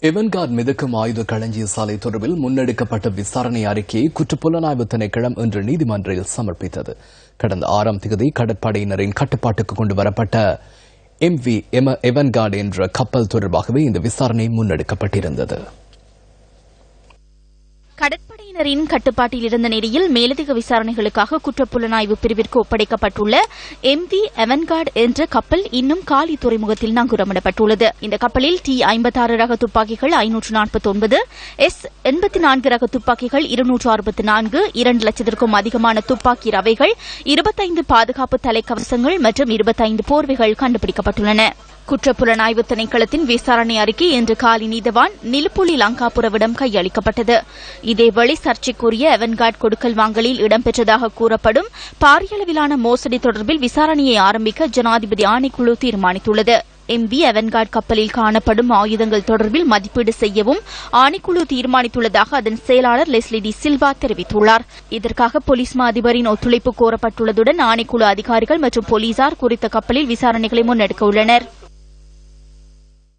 Avant Garde மிதக்கும் ஆயுத களஞ்சிய சாலை தொடர்பில் முன்னெடுக்கப்பட்ட விசாரணை அறிக்கையை குற்றப்புலனாய்வு திணைக்களம் இன்று நீதிமன்றில் சமர்ப்பித்தது. கடந்த ஆறாம் தேதி கடற்படையினரின் கட்டுப்பாட்டுக்கு கொண்டு வரப்பட்ட எம் வி எம எவன்கார்டு என்ற கப்பல் தொடர்பாகவே இந்த விசாரணை முன்னெடுக்கப்பட்டிருந்தது. கடற்படையினரின் கட்டுப்பாட்டில் இருந்த நிலையில் மேலதிக விசாரணைகளுக்காக குற்றப்புலனாய்வு பிரிவிற்கு ஒப்படைக்கப்பட்டுள்ள எம் வி எவன்கார்டு என்ற கப்பல் இன்னும் காலி துறைமுகத்தில் நங்குரமிடப்பட்டுள்ளது. இந்த கப்பலில் டி ஐம்பத்தாறு ரக துப்பாக்கிகள் ஐநூற்று நாற்பத்தி ஒன்பது எஸ் எண்பத்தி நான்கு ரக துப்பாக்கிகள் இருநூற்று அறுபத்தி நான்கு இரண்டு லட்சத்திற்கும் அதிகமான துப்பாக்கி ரவைகள் இருபத்தைந்து பாதுகாப்பு தலைக்கவசங்கள் மற்றும் இருபத்தைந்து போர்வைகள் கண்டுபிடிக்கப்பட்டுள்ளன. குற்றப்புலனாய்வு திணைக்களத்தின் விசாரணை அறிக்கை இன்று காலி நீதவான் நிலுப்புலி லங்காபுரவிடம் கையளிக்கப்பட்டது. இதேவேளை சர்ச்சைக்குரிய எவன்கார்ட் கொடுக்கல் வாங்கலில் இடம்பெற்றதாக கூறப்படும் பாரியளவிலான மோசடி தொடர்பில் விசாரணையை ஆரம்பிக்க ஜனாதிபதி ஆணைக்குழு தீர்மானித்துள்ளது. எம்பி அவன்கார்ட் கப்பலில் காணப்படும் ஆயுதங்கள் தொடர்பில் மதிப்பீடு செய்யவும் ஆணைக்குழு தீர்மானித்துள்ளதாக அதன் செயலாளர் லெஸ்லி டி சில்வா தெரிவித்துள்ளார். இதற்காக போலீஸ் மா அதிபரின் ஒத்துழைப்பு கோரப்பட்டுள்ளதுடன் ஆணைக்குழு அதிகாரிகள் மற்றும் போலீசார் குறித்த கப்பலில் விசாரணைகளை முன்னெடுக்க உள்ளனா்